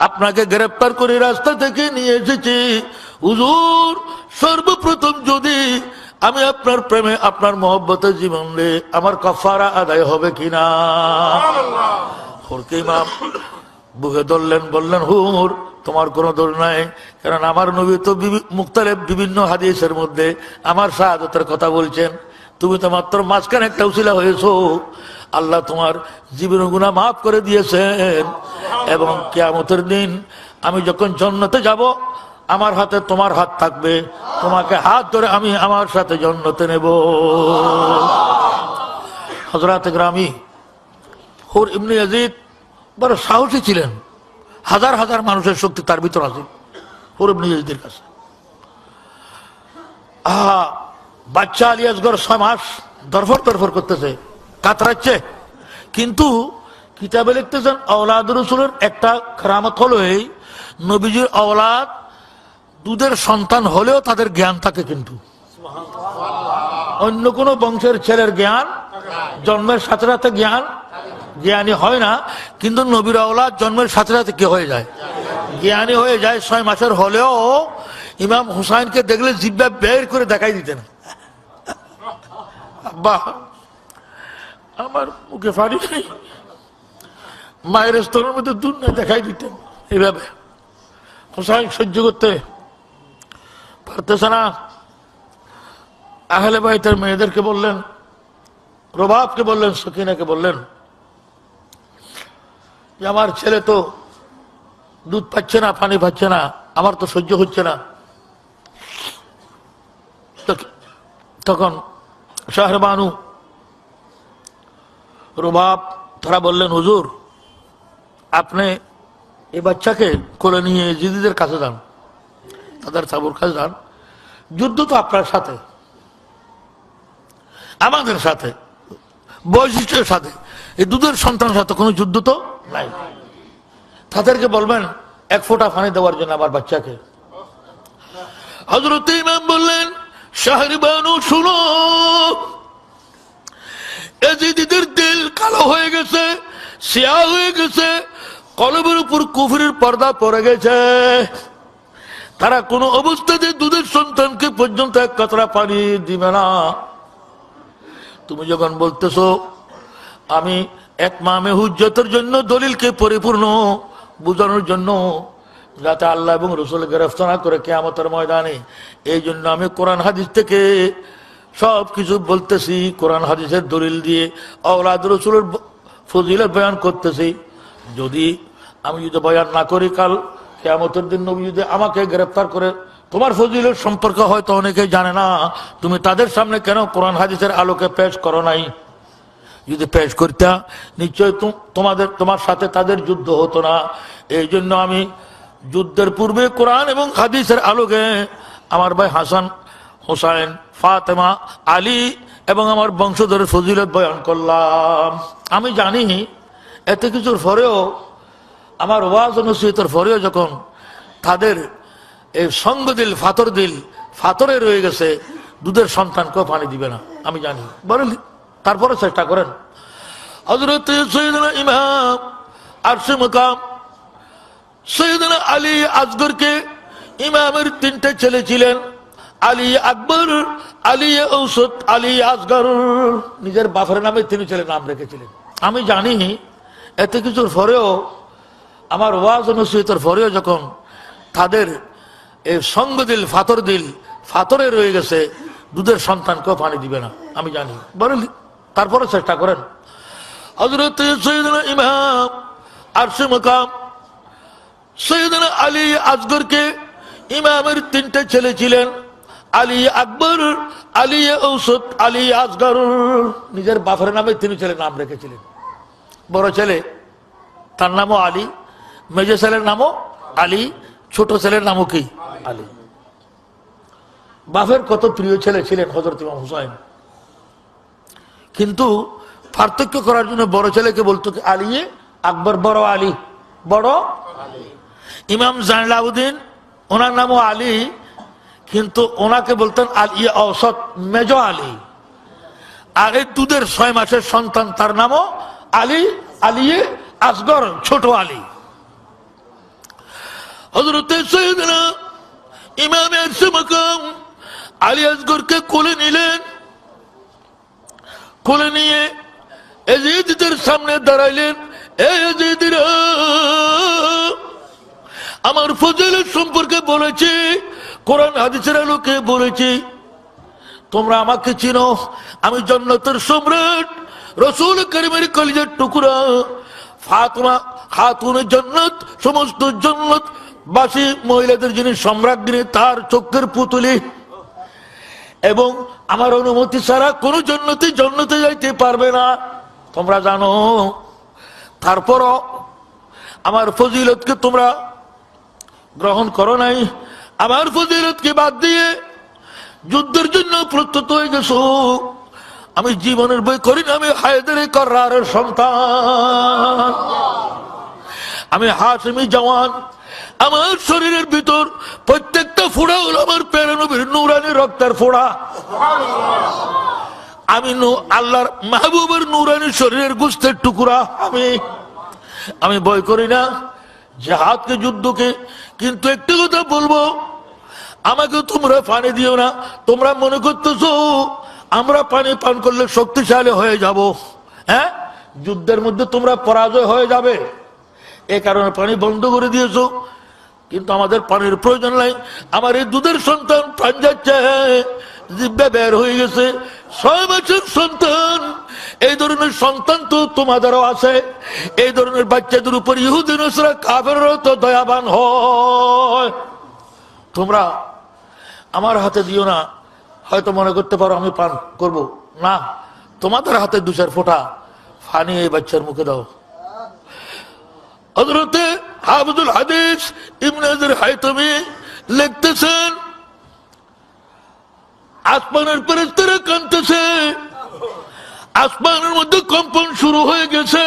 আপনাকে গ্রেপ্তার করে রাস্তা থেকে নিয়ে এসেছি। হুজুর সর্বপ্রথম যদি আমি আপনার প্রেমে আপনার মহব্বতে জীবন রে আমার কফারা আদায় হবে কিনা? হরকে ইমাম বুকে ধরলেন বললেন হুর তোমার কোনো দোষ নাই। কারণ আমার নবী তো মুখতালেব বিভিন্ন হাদিসের মধ্যে আমার শাহাদতের কথা বলছেন। তুমি তো মাত্র মাঝখানে একটা উচিলা হয়েছো। আল্লাহ তোমার জীবন গুণা মাফ করে দিয়েছেন। এবং কেয়ামতের দিন আমি যখন জন্নতে যাব, আমার হাতে তোমার হাত থাকবে। তোমাকে হাত ধরে আমি আমার সাথে জন্নতে নেব। হজরত গ্রামী হুর ইমনি ইয়াজিদ বড় সাহসী ছিলেন। হাজার হাজার মানুষের শক্তি তার ভিতর আছে, হুর ইবনে ইয়াজিদের কাছে। আহা বাচ্চা আলী আসগর ছয় মাস দরফর দরফর করতেছে। কাতরাচ্ছে কিন্তু কিতাবে লিখতেছেন, আওলাদ রসুলের একটা খারামত হলো এই, নবীজির আওলাদ দুধের সন্তান হলেও তাদের জ্ঞান থাকে কিন্তু। অন্য কোনো বংশের ছেলের জ্ঞান, জন্মের সাথে সাথে জ্ঞান, জ্ঞানী হয় না, কিন্তু নবীর আওলাদ জন্মের সাথে সাথে কি হয়ে যায়? জ্ঞানী হয়ে যায় ছয় মাসের হলেও ইমাম হুসাইনকে দেখলে জিব্বা বের করে দেখাই দিতেন। বাহ আমার মুখে ফাড়ি নেই। মায়ের স্তরের মধ্যে দূর না দেখাই দিতেন এইভাবে। হুসাইন সহ্য করতে পারতেছে না। আহলে ভাই তার মেয়েদেরকে বললেন রবাবকে বললেন, সকিনাকে বললেন, যে আমার ছেলে তো দুধ পাচ্ছে না, পানি পাচ্ছে না, আমার তো সহ্য হচ্ছে না। তখন শাহরবানু রবাব তারা বললেন, হুজুর, আপনি এই বাচ্চাকে কোলে নিয়ে জিদিদের কাছে যান, তাদের সাবুর কাছে যান। যুদ্ধ তো আপনার সাথে, আমাদের সাথে, বৈশিষ্ট্যের সাথে। এই দুধের সন্তানের সাথে কোনো যুদ্ধ তো নাই। তাদেরকে বলবেন, এক ফোঁটা পানি দেওয়ার জন্য আমার বাচ্চাকে। হজরত ইমাম বললেন, শাহরিবানু, শুনো এজিদিদের দিল কালো হয়ে গেছে, শিয়া হয়ে গেছে কলবের উপর কুফরির পর্দা পড়ে গেছে। তারা কোনো অবস্থাতে দুধের সন্তানকে পর্যন্ত এক কাতরা পানি দিবে না। তুমি যখন বলতেছ, আমি এক মামে হুজ্জতের জন্য দলিলকে পরিপূর্ণ বোঝানোর জন্য যাতে আল্লাহ এবং রসুল গ্রেফতার করে কেয়ামতের ময়দানে, এই জন্য আমি কোরআন হাদিস থেকে সব কিছু বলতেছি, কোরআন, হাদিসের দলিল দিয়ে আওলাদ রসুলের ফজিলত বয়ান করতেছি। যদি আমি যদি বয়ান না করি, কাল কেয়ামতের দিন নবী যদি আমাকে গ্রেফতার করে, তোমার ফজিলের সম্পর্ক হয়তো অনেকে জানে না, তুমি তাদের সামনে কেন কোরআন, হাদিসের আলোকে পেশ করো নাই? যদি পেশ করতা, নিশ্চয় তোমাদের, তোমার সাথে তাদের যুদ্ধ হতো না। এই জন্য আমি যুদ্ধের পূর্বে কোরআন এবং হাদিসের আলোকে আমার ভাই হাসান হোসাইন, ফাতেমা, আলী এবং আমার বংশধরের ফজিলত বয়ান করলাম। আমি জানি এত কিছুর পরেও আমার ওয়াজ অনুষ্ঠিতর পরেও যখন তাদের এই সঙ্গ দিল, ফাতর দিল, ফাতরে রয়ে গেছে, দুধের সন্তানকেও পানি দিবে না, আমি জানি। বলেন তারপরে চেষ্টা করেন। হজরত ইমাম, আরশে মুকাম, সৈয়দনা আলী আজগরকে ইমামের তিনটে ছেলে ছিলেন। আলী আকবর, আলী ঔসত, আলী আসগর। নিজের বাফের নামে তিনি ছেলে নাম রেখেছিলেন। আমি জানি, এত কিছুর পরেও আমার ওয়াজ অনুষ্ঠিতর পরেও যখন তাদের সঙ্গ দিল, ফাতর দিল, ফাতরে রয়ে গেছে, দুধের সন্তানকেও পানি দিবে না, আমি জানি। বলেন তারপরে চেষ্টা করেন। হজরত ইমাম, আরশে মুকাম, সৈয়দনা আলী আজগরকে ইমামের তিনটে ছেলে ছিলেন। আলী আকবর আলী ঔসত আলী আসগর নিজের বাফের নামে তিনি ছেলে নাম রেখেছিলেন। বড় ছেলে তার নামও আলী। মেজো ছেলের নামও আলী। ছোট ছেলের নামও কি? আলী। বাফের কত প্রিয় ছেলে ছিলেন হজরত ইমাম হুসাইন। কিন্তু পার্থক্য করার জন্য বড় ছেলেকে বলতো কি আলিয়ে আকবর বড় আলী। বড়? ইমাম জাইলাউদ্দিন ওনার নামও আলী। কিন্তু ওনাকে বলতেন আলী অসৎ মেজ আলী। আর এই দুধের ছয় মাসের সন্তান, তার নামও আলী আলিয়ে আসগর, ছোট আলী। হজরতে সৈয়দনা ইমাম এরসে মাকাম আলী আসগরকে কোলে নিলেন। কোলে নিয়ে সামনে দাঁড়াইলেন আমার ফজলের সম্পর্কে বলেছি কোরআন হাদিসের আলোকে বলেছি, তোমরা আমাকে চিনো, আমি জন্নতের সম্রাট, রসুল করিমের কলিজের টুকরা, ফাতমা, খাতুনের জন্নত, সমস্ত জন্নত বাসী মহিলাদের যিনি সম্রাজ্ঞী তার চোখের পুতুলি। এবং আমার অনুমতি ছাড়া কোনো জন্নতি জন্নতে যাইতে পারবে না। তোমরা জানো, তারপরও আমার ফজিলতকে তোমরা গ্রহণ করো নাই আমার ফজিলতকে বাদ দিয়ে যুদ্ধের জন্য প্রস্তুত হয়ে গেছো। আমি জীবনের বই করি না, আমি হায়দারে কর্রার সন্তান। আমি হাসমি জওয়ান, আমার শরীরের ভিতর প্রত্যেকটা ফোড়া হলো আমার প্রেরণবীর নুরানি রক্তের ফোড়া। আমি আল্লাহর মাহবুবের নুরানি শরীরের গুস্তের টুকরা। আমি আমি বই করি না জাহাজকে যুদ্ধকে। কিন্তু একটি কথা বলব, আমাকে তোমরা পানি দিও না। তোমরা মনে করতেছো, আমরা পানি পান করলে শক্তিশালী হয়ে যাব। হ্যাঁ? যুদ্ধের মধ্যে তোমরা পরাজয় হয়ে যাবে। এ কারণে পানি বন্ধ করে দিয়েছ। কিন্তু আমাদের পানির প্রয়োজন নাই। আমার এই দুধের সন্তান প্রাণ যাচ্ছে। বের হয়ে গেছে। ছয় বছর সন্তান। ধরনের সন্তান তো তোমাদেরও আছে। এই ধরনের বাচ্চাদের উপর ইহুদিন তো দয়াবান হয়। তোমরা আমার হাতে দিও না। হয়তো মনে করতে পারো আমি পান করব। না, তোমাদের হাতে দুচার ফোঁটা ফানি এই বাচ্চার মুখে দাও। হজরতে হাফিজুল হাদিস ইমনাজের হায়তমি লিখতেছেন, আসমানের ফেরেস্তারা কানতেছে আসমানের মধ্যে কম্পন শুরু হয়ে গেছে।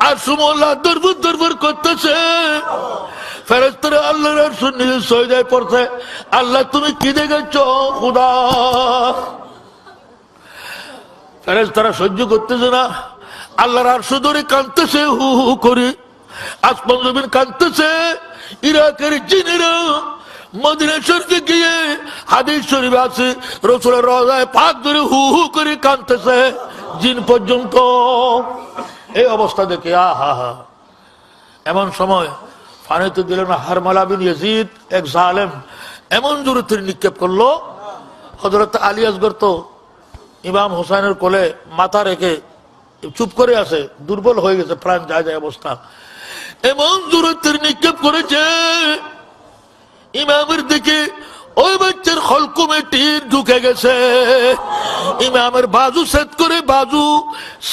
আর সুমল্লা দরবর দরবর করতেছে। ফেরেস্তারা আল্লাহর নিজের সহিদায় পড়ছে। আল্লাহ, তুমি কি দেখেছ? খুদা। ফেরেস্তারা সহ্য করতেছে না। আল্লাহর আর ধরে কাঁদতেছে হু হু করে। আসমান জমিন কাঁদতেছে। ইরাকের জিনেরা মদিনা শরীফে গিয়ে হাদিস শরীফ আছে, রসুলের রজায় পাক ধরে হু হু করে কাঁদতেছে, জিন পর্যন্ত। এই অবস্থা দেখে, আহা হা এমন সময় ফানিতে দিলেন হারমালা বিন ইয়াজিদ, এক জালেম এমন জোরে তিনি নিক্ষেপ করল হজরত আলী আসগর তো ইমাম হোসেনের কোলে মাথা রেখে চুপ করে আছে, দুর্বল হয়ে গেছে, প্রাণ যায় যায় অবস্থা। এমন জোরে তিনি নিক্ষেপ করেছে ইমামের দিকে ওই বাচ্চার খলকুমে তীর ঢুকে গেছে। ইমামের বাজু সেট করে, বাজু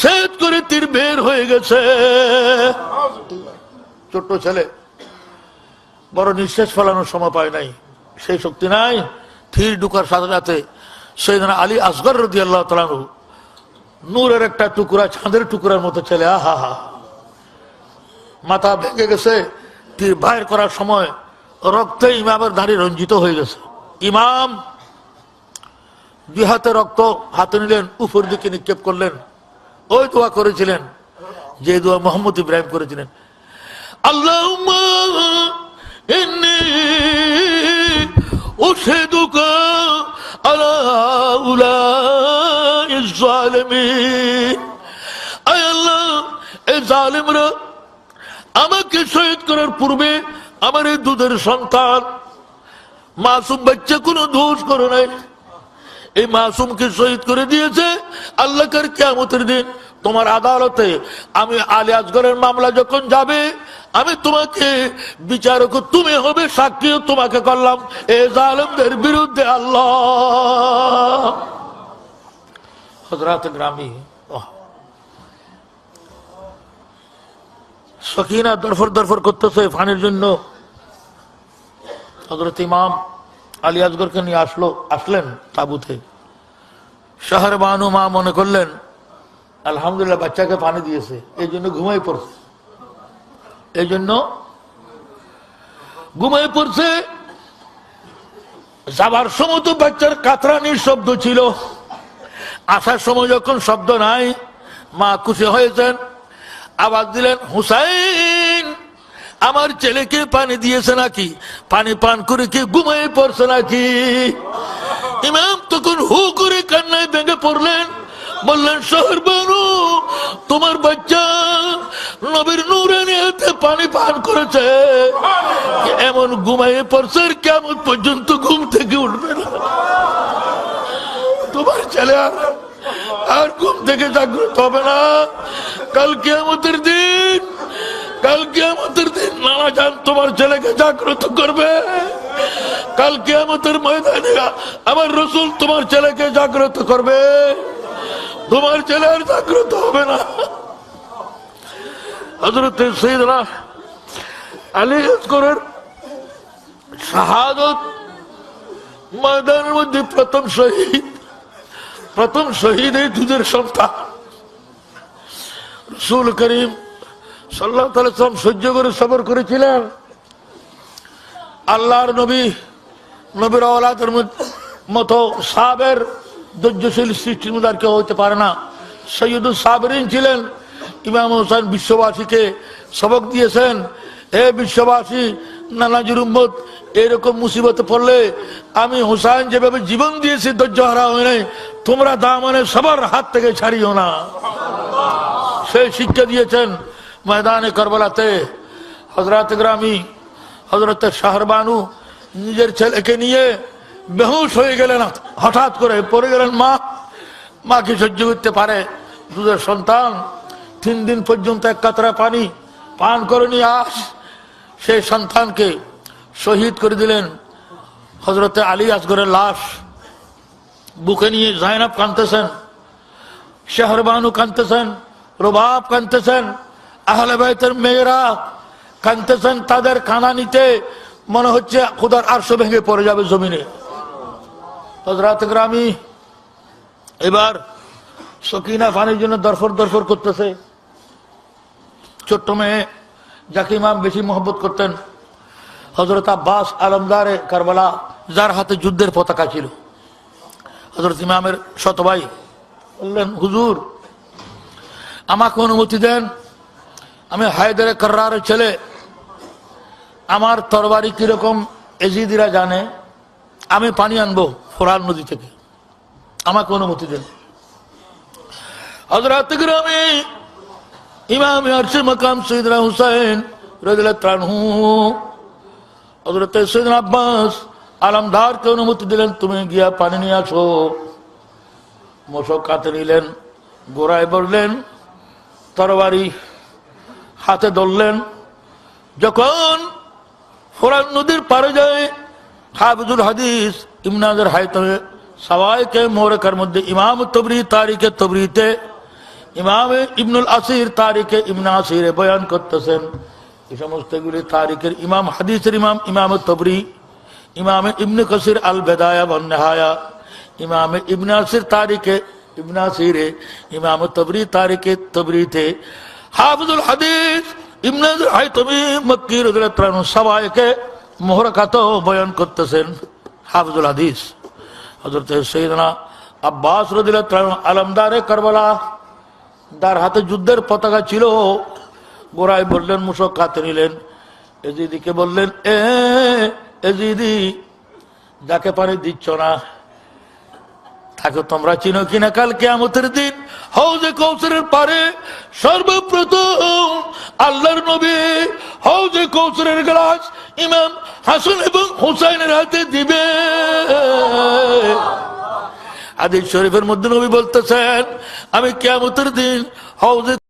সেট করে তীর বের হয়ে গেছে। ছোট্ট ছেলে, বড় নিঃশ্বাস ফেলানোর সময় পায় নাই, সেই শক্তি নাই থির ঢুকার সাথে সাথে সেই আলী আসগর রদি আল্লাহ তালানু নূরের একটা টুকরা, চাঁদের টুকরার মতো ছেলে, আহা হা। মাথা ভেঙে গেছে, তীর বাইর করার সময় রক্তে ইমামের দাঁড়ি রঞ্জিত হয়ে গেছে ইমাম দুই হাতে রক্ত হাতে নিলেন উপর দিকে নিক্ষেপ করলেন ওই দোয়া করেছিলেন যে দোয়া মোহাম্মদ ইব্রাহিম করেছিলেন আল্লাহ أشهدك على أولئك الظالمين أي الله এই জালিমরা আমাকে শহীদ করার পূর্বে আমার এই দুধের সন্তান। মাসুম বাচ্চা কোনো দোষ করে নাই। এই মাসুমকে শহীদ করে দিয়েছে আল্লাহর কেমতের দিন। তোমার আদালতে আমি আলী আসগরের মামলা যখন যাবে, আমি তোমাকে বিচারক, তুমি হবে সাক্ষীও তোমাকে করলাম। এ জালেমদের বিরুদ্ধে আল্লাহ। হজরাত গ্রামী সকিনা দরফর দরফর করতেছে ফানির জন্য। হজরত ইমাম আলী আসগরকে নিয়ে আসলো, আসলেন তাবুতে। শহর বানু মা মনে করলেন, আলহামদুলিল্লাহ বাচ্চাকে পানি দিয়েছে, এই জন্য ঘুমাই পড়ছে। এই জন্য ঘুমাই পড়ছে। যাবার সময় তো বাচ্চার কাতরানির শব্দ ছিল। আসার সময় যখন শব্দ নাই, মা খুশি হয়েছেন আওয়াজ দিলেন, হুসাইন, আমার ছেলেকে পানি দিয়েছে নাকি? পানি পান করে কি ঘুমিয়ে পড়ছে নাকি? ইমাম তখন হু করে কান্নায় ভেঙে পড়লেন, বললেন, শহর বানু, তোমার বাচ্চা নবীর নূরানি হাতে পানি পান করেছে। এমন ঘুমাইয়ে পড়ছে কেমন পর্যন্ত ঘুম থেকে উঠবে না। তোমার ছেলে আর ঘুম থেকে জাগ্রত হবে না। কাল কেমতের দিন, কাল কেমতের দিন নানা যান তোমার ছেলেকে জাগ্রত করবে। কাল কেমতের ময়দানে আমার রসুল তোমার ছেলেকে জাগ্রত করবে। তোমার ছেলে আর জাগ্রত হবে না। হজরত সৈদরা আলী শাহাদত ময়দানের মধ্যে প্রথম শহীদ। প্রথম শহীদ এই দুধের সন্তান। রসুল করিম সাল্লাহ সহ্য করে সবর করেছিলেন। আল্লাহর নবী, নবীর আওলাদের মতো সাবের ধৈর্যশীল সৃষ্টির মধ্যে আর কেউ হইতে পারে না। সৈয়দুল সাবরিন ছিলেন ইমাম হোসেন বিশ্ববাসীকে সবক দিয়েছেন। হে বিশ্ববাসী নানাজির উম্মত, এরকম মুসিবতে পড়লে আমি হুসাইন যেভাবে জীবন দিয়েছি, ধৈর্য হারা হয় নাই, তোমরা দামানে সবার হাত থেকে ছাড়িও না। সেই শিক্ষা দিয়েছেন ময়দানে করবলাতে হজরত গ্রামী হজরত শাহরবানু, নিজের ছেলেকে নিয়ে বেহুশ হয়ে গেলেন, হঠাৎ করে পড়ে গেলেন মা। মা কি সহ্য করতে পারে? দুধের সন্তান, তিন দিন পর্যন্ত এক কাতরা পানি পান করেনি, আস। সেই সন্তানকে শহীদ করে দিলেন হজরতে আলী আসগরের লাশ। বুকে নিয়ে জাইনাব কানতেছেন শেহরবানু কানতেছেন রবাব কানতেছেন আহলে বাইতের মেয়েরা কানতেছেন তাদের কানা নিতে মনে হচ্ছে খুদার আরশো ভেঙে পড়ে যাবে জমিনে। হজরত গ্রামী এবার সকিনা পানির জন্য দরফর দরফর করতেছে। ছোট্ট মেয়ে যাকে ইমাম বেশি মোহব্বত করতেন হজরত আব্বাস আলমদারে কারবালা, যার হাতে যুদ্ধের পতাকা ছিল। হজরত ইমামের শত ভাই বললেন, হুজুর, আমাকে অনুমতি দেন, আমি হায়দারে কর্রারের ছেলে। আমার তরবারি কীরকম এজিদিরা জানে, আমি পানি আনব ফোরান নদী থেকে। আমাকে অনুমতি দেন। হজরত গ্রামে ইমাম আরশে মকাম সৈদরা হুসাইন রদিল্লাহ ত্রানহু হজরত সৈদিন আব্বাস আলমদারকে অনুমতি দিলেন, তুমি গিয়া পানি নিয়ে আসো। মশক কাতে নিলেন, গোড়ায় বললেন, তরবারি হাতে ধরলেন। যখন ফোরান নদীর পারে যায়, হাফিজুল হাদিস ইমনাজের হায়তমে সবাইকে মোরকার মধ্যে ইমাম তবরি তারিখে তবরিতে ইমাম ইবনুল আসির তারিখে ইমনা আসিরে বয়ান করতেছেন। এই সমস্তগুলি তারিখের ইমাম, হাদিসের ইমাম ইমাম তবরি, ইমাম ইবনে কসির আল বেদায়া বন্যাহায়া ইমাম ইবনে আসির তারিখে ইবনা আসিরে, ইমাম তবরি তারিখে তবরিতে। হাফিজুল হাদিস ইমনাজুল হায়তমি মক্কি রাদিয়াল্লাহু সবাইকে মোহরকাত বয়ান করতেছেন হাফিজুল হাদিস। হযরত সৈয়দনা আব্বাস রাদিয়াল্লাহু আলমদারে কারবালা তার হাতে যুদ্ধের পতাকা ছিল। গোড়ায় বললেন মুশক কাতে নিলেন। এজিদিকে বললেন, এ, এজিদি, যাকে পারে দিচ্ছ না, তাকে তোমরা চিনো কিনা কাল কেয়ামতের দিন? হৌজে কৌসরের পারে সর্বপ্রথম আল্লাহর নবী হৌজে কৌসরের গ্লাস ইমাম হাসান এবং হুসাইনের হাতে দিবে। আদিল শরীফের মধ্যে নবী বলতেছেন আমি কেমতের দিন হৌজে